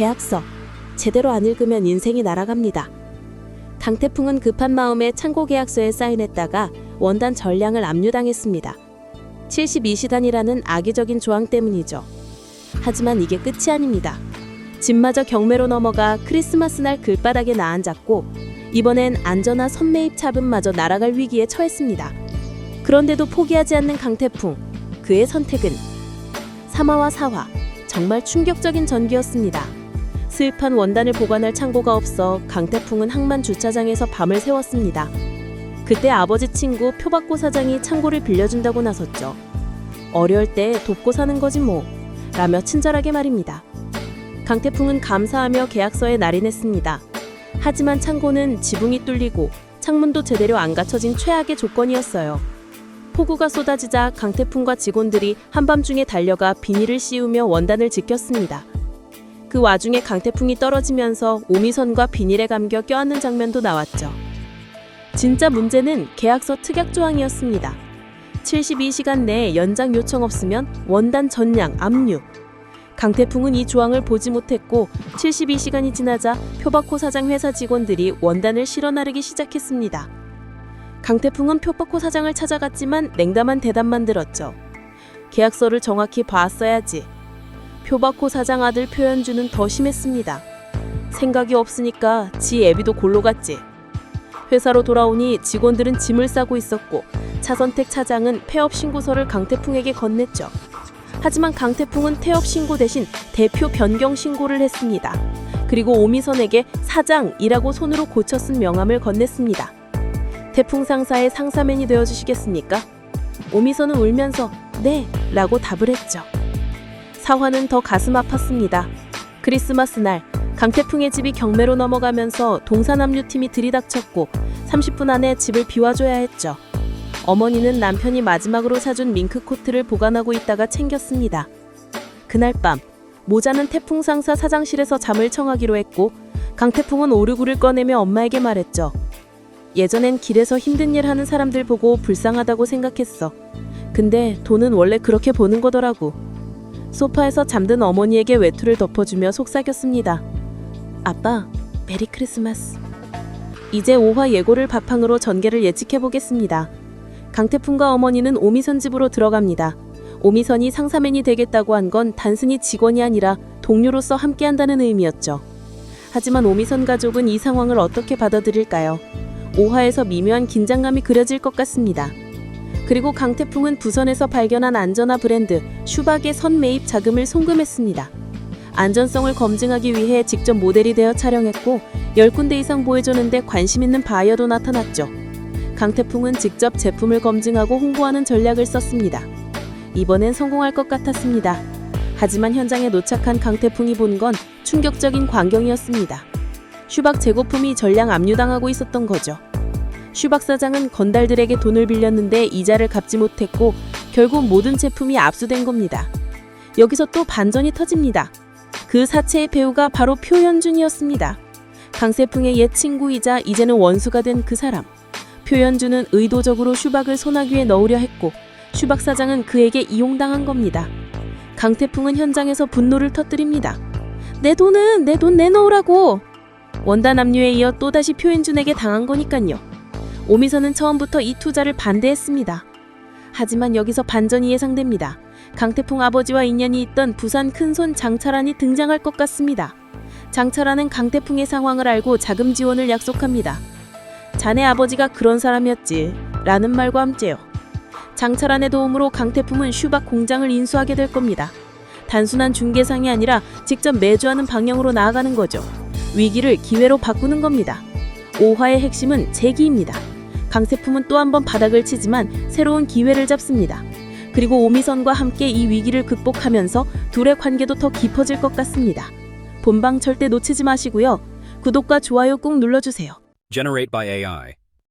계약서. 제대로 안 읽으면 인생이 날아갑니다. 강태풍은 급한 마음에 창고 계약서에 사인했다가 원단 전량을 압류당했습니다. 72시간이라는 악의적인 조항 때문이죠. 하지만 이게 끝이 아닙니다. 집마저 경매로 넘어가 크리스마스 날 길바닥에 나앉았고 이번엔 안전화 선매입 차분마저 날아갈 위기에 처했습니다. 그런데도 포기하지 않는 강태풍. 그의 선택은 사마와 사화. 정말 충격적인 전기였습니다. 수입한 원단을 보관할 창고가 없어 강태풍은 항만 주차장에서 밤을 새웠습니다. 그때 아버지 친구 표박고 사장이 창고를 빌려준다고 나섰죠. 어려울 때 돕고 사는 거지 뭐. 라며 친절하게 말입니다. 강태풍은 감사하며 계약서에 날인했습니다. 하지만 창고는 지붕이 뚫리고 창문도 제대로 안 갖춰진 최악의 조건이었어요. 폭우가 쏟아지자 강태풍과 직원들이 한밤중에 달려가 비닐을 씌우며 원단을 지켰습니다. 그 와중에 강태풍이 떨어지면서 오미선과 비닐에 감겨 껴안는 장면도 나왔죠. 진짜 문제는 계약서 특약 조항이었습니다. 72시간 내에 연장 요청 없으면 원단 전량 압류. 강태풍은 이 조항을 보지 못했고 72시간이 지나자 표박호 사장 회사 직원들이 원단을 실어 나르기 시작했습니다. 강태풍은 표박호 사장을 찾아갔지만 냉담한 대답만 들었죠. 계약서를 정확히 봤어야지. 표박호 사장 아들 표현주는 더 심했습니다. 생각이 없으니까 지 애비도 골로 갔지. 회사로 돌아오니 직원들은 짐을 싸고 있었고 차선택 차장은 폐업 신고서를 강태풍에게 건넸죠. 하지만 강태풍은 퇴업 신고 대신 대표 변경 신고를 했습니다. 그리고 오미선에게 사장이라고 손으로 고쳐 쓴 명함을 건넸습니다. 태풍 상사의 상사맨이 되어 주시겠습니까? 오미선은 울면서 네 라고 답을 했죠. 사화는 더 가슴 아팠습니다. 크리스마스 날 강태풍의 집이 경매로 넘어가면서 동산압류팀이 들이닥쳤고 30분 안에 집을 비워줘야 했죠. 어머니는 남편이 마지막으로 사준 밍크 코트를 보관하고 있다가 챙겼습니다. 그날 밤 모자는 태풍 상사 사장실에서 잠을 청하기로 했고 강태풍은 오르구를 꺼내며 엄마에게 말했죠. 예전엔 길에서 힘든 일 하는 사람들 보고 불쌍하다고 생각했어. 근데 돈은 원래 그렇게 보는 거더라고. 소파에서 잠든 어머니에게 외투를 덮어주며 속삭였습니다. 아빠, 메리 크리스마스. 이제 오화 예고를 바탕으로 전개를 예측해 보겠습니다. 강태풍과 어머니는 오미선 집으로 들어갑니다. 오미선이 상사맨이 되겠다고 한 건 단순히 직원이 아니라 동료로서 함께한다는 의미였죠. 하지만 오미선 가족은 이 상황을 어떻게 받아들일까요? 오화에서 미묘한 긴장감이 그려질 것 같습니다. 그리고 강태풍은 부선에서 발견한 안전화 브랜드 슈박의 선 매입 자금을 송금했습니다. 안전성을 검증하기 위해 직접 모델이 되어 촬영했고 10군데 이상 보여줬는데 관심 있는 바이어도 나타났죠. 강태풍은 직접 제품을 검증하고 홍보하는 전략을 썼습니다. 이번엔 성공할 것 같았습니다. 하지만 현장에 도착한 강태풍이 본 건 충격적인 광경이었습니다. 슈박 재고품이 전량 압류당하고 있었던 거죠. 슈 박 사장은 건달들에게 돈을 빌렸는데 이자를 갚지 못했고 결국 모든 제품이 압수된 겁니다. 여기서 또 반전이 터집니다. 그 사체의 배우가 바로 표현준이었습니다. 강세풍의 옛 친구이자 이제는 원수가 된 그 사람. 표현준은 의도적으로 슈박을 소나귀에 넣으려 했고 슈박 사장은 그에게 이용당한 겁니다. 강태풍은 현장에서 분노를 터뜨립니다. 내 돈은 내 돈 내놓으라고. 원단 압류에 이어 또다시 표현준에게 당한 거니깐요. 오미선은 처음부터 이 투자를 반대했습니다. 하지만 여기서 반전이 예상됩니다. 강태풍 아버지와 인연이 있던 부산 큰손 장철환이 등장할 것 같습니다. 장철환은 강태풍의 상황을 알고 자금 지원을 약속합니다. 자네 아버지가 그런 사람이었지 라는 말과 함께요. 장철환의 도움으로 강태풍은 슈박 공장을 인수하게 될 겁니다. 단순한 중개상이 아니라 직접 매주하는 방향으로 나아가는 거죠. 위기를 기회로 바꾸는 겁니다. 오화의 핵심은 재기입니다. 강태품은 또 한 번 바닥을 치지만 새로운 기회를 잡습니다. 그리고 오미선과 함께 이 위기를 극복하면서 둘의 관계도 더 깊어질 것 같습니다. 본방 절대 놓치지 마시고요. 구독과 좋아요 꼭 눌러주세요. Generate by AI.